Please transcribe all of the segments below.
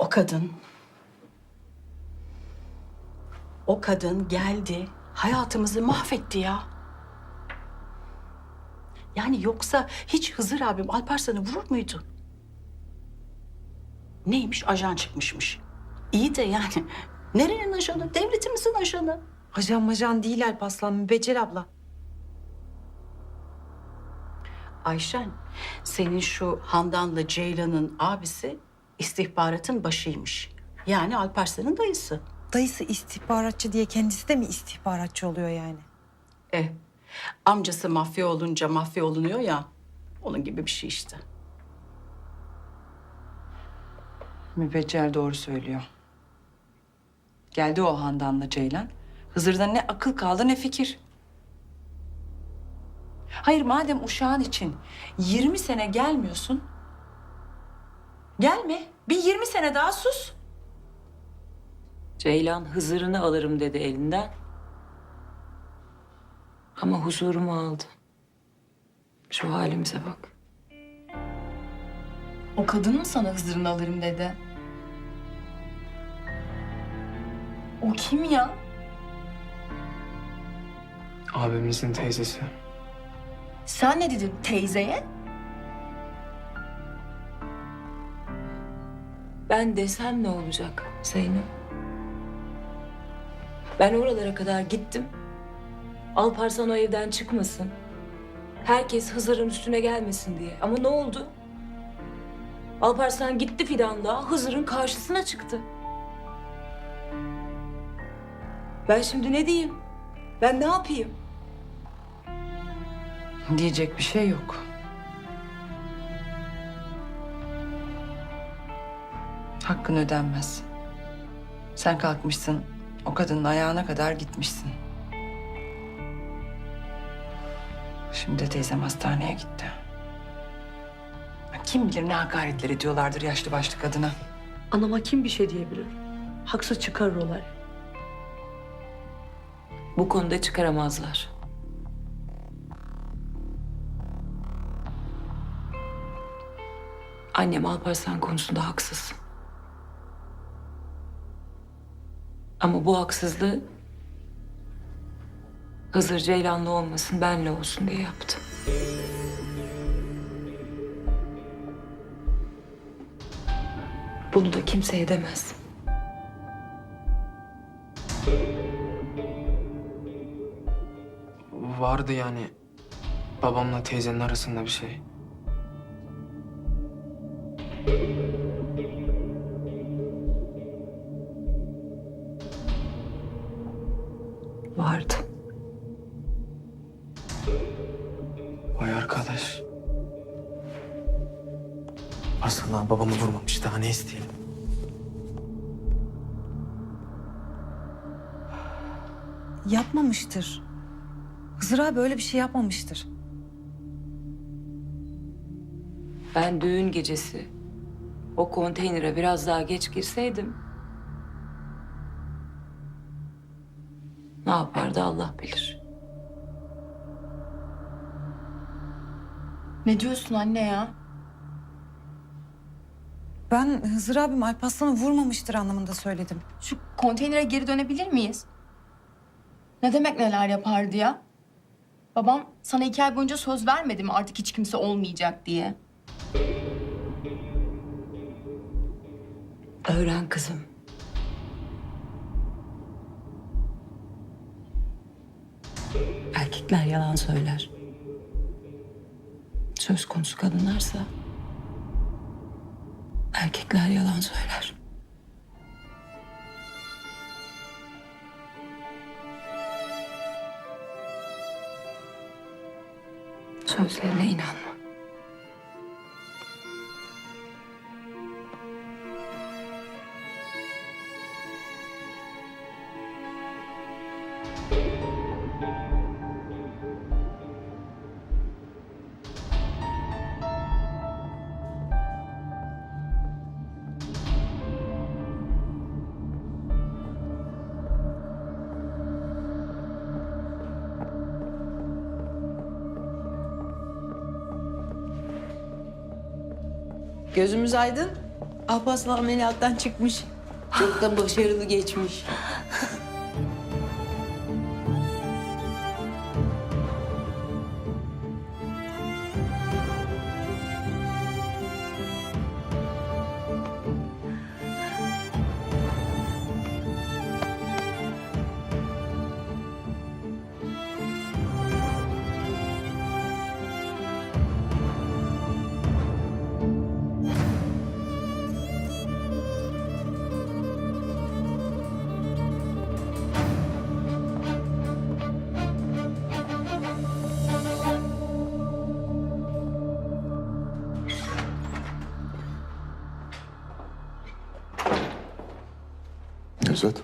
O kadın... O kadın geldi, hayatımızı mahvetti ya. Yani yoksa hiç Hızır abim Alparslan'ı vurur muydu? Neymiş? Ajan çıkmışmış. İyi de yani nerenin ajanı? Devletimizin ajanı. Ajan majan değil Alparslan, Mübeccel abla. Ayşen, senin şu Handan'la Ceylan'ın abisi istihbaratın başıymış. Yani Alparslan'ın dayısı. Dayısı istihbaratçı diye kendisi de mi istihbaratçı oluyor yani? Eh, amcası mafya olunca mafya olunuyor ya. Onun gibi bir şey işte. Mübeccel doğru söylüyor. Geldi o Handan'la Ceylan. Hızır'da ne akıl kaldı ne fikir. Hayır madem uşağın için 20 sene gelmiyorsun. Gelme. Bir 20 sene daha sus. Ceylan Hızır'ını alırım dedi elinden. Ama huzurumu aldı. Şu halimize bak. O kadın mı sana Hızır'ını alırım dedi? O kim ya? Abimizin teyzesi. Sen ne dedin teyzeye? Ben desem ne olacak Zeynep? Ben oralara kadar gittim. Alparslan o evden çıkmasın. Herkes Hızır'ın üstüne gelmesin diye. Ama ne oldu? Alparslan gitti Fidan'la Hızır'ın karşısına çıktı. Ben şimdi ne diyeyim? Ben ne yapayım? Diyecek bir şey yok. Hakkın ödenmez. Sen kalkmışsın, o kadının ayağına kadar gitmişsin. Şimdi de teyzem hastaneye gitti. Kim bilir ne hakaretler ediyorlardır yaşlı başlı kadına. Anama kim bir şey diyebilir? Haksız çıkarır olay. Bu konuda çıkaramazlar. Annem Alparslan konusunda haksız. Ama bu haksızlığı Hızır Ceylan'la olmasın, benle olsun diye yaptı. Bunu da kimse edemez. Vardı yani babamla teyzenin arasında bir şey. Vardı. Vay arkadaş. Aslında babamı vurmamış daha ne isteyelim. Yapmamıştır. Hızır abi öyle bir şey yapmamıştır. Ben düğün gecesi o konteynere biraz daha geç girseydim... ...ne yapardı Allah bilir. Ne diyorsun anne ya? Ben Hızır abim Alparslan'ı vurmamıştır anlamında söyledim. Şu konteynere geri dönebilir miyiz? Ne demek neler yapardı ya? Babam sana iki ay boyunca söz vermedi mi artık hiç kimse olmayacak diye? Öğren kızım. Erkekler yalan söyler. Söz konusu kadınlarsa erkekler yalan söyler. Sözlerine inanma. Gözümüz aydın. Alparslan ameliyattan çıkmış. Çok da başarılı geçmiş. Nevzat.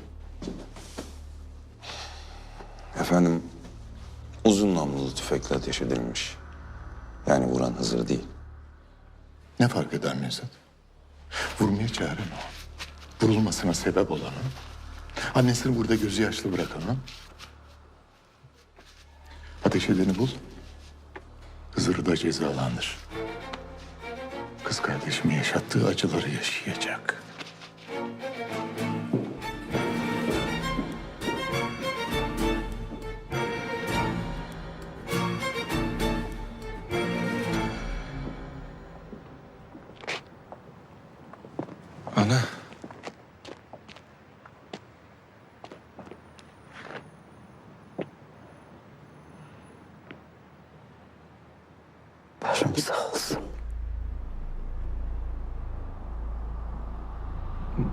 Efendim, uzun namlulu tüfekle ateş edilmiş. Yani vuran Hızır değil. Ne fark eder Nevzat? Vurmaya çağıran o. Vurulmasına sebep olan o. Annesini burada gözü yaşlı bırakan. Ateş edeni bul. Hızır'ı da cezalandır. Kız kardeşimi yaşattığı acıları yaşayacak. Başım sağ olsun.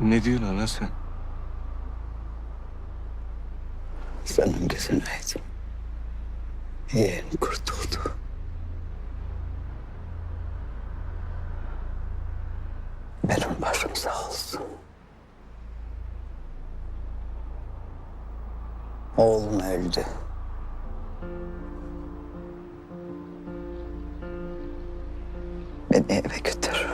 Ne diyorsun ana sen? Senin gözün aydın. Yeğen kurtuldu. Benim başım sağ olsun. Oğlum öldü. Beni eve götür.